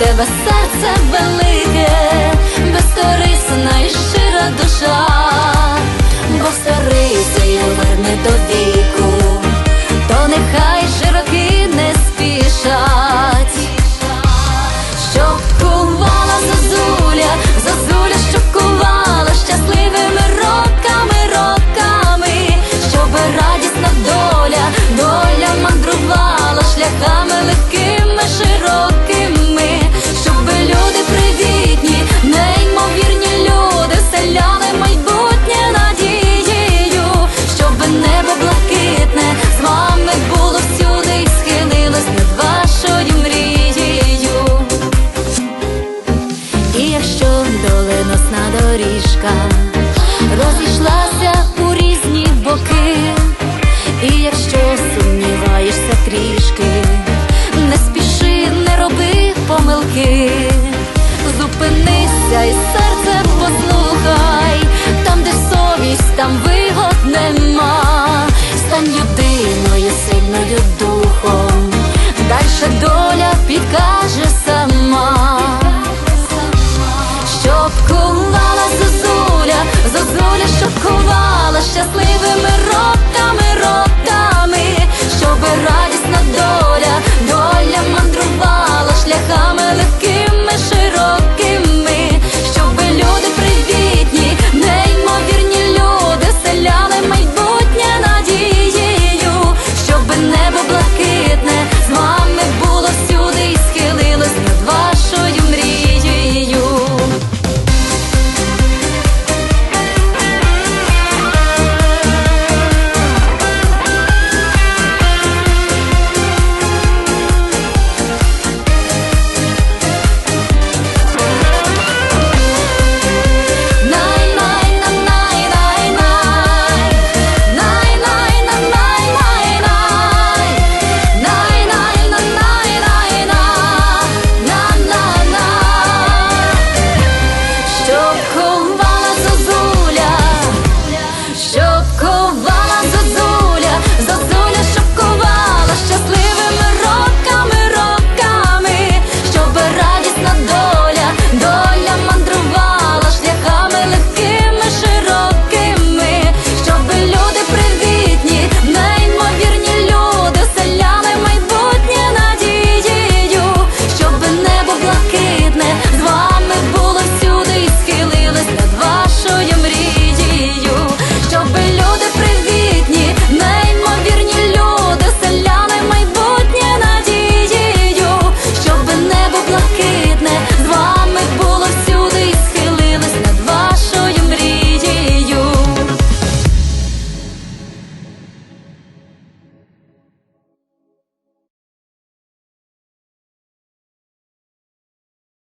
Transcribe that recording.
тебе серце велике, безкорисна і щира душа, бо старися й верне до віку, то нехай широкі не спішать, щоб кувала зозуля, зозуля, щоб кувала щасливими роками, роками, щоб радісна доля, доля мандрувала шляхами доріжка розійшлася у різні боки, і якщо сумніваєшся трішки, не спіши, не роби помилки, зупинися і серце послухай, там, де совість, там вигод нема, стань людиною сильною духом, дальше доля підкаже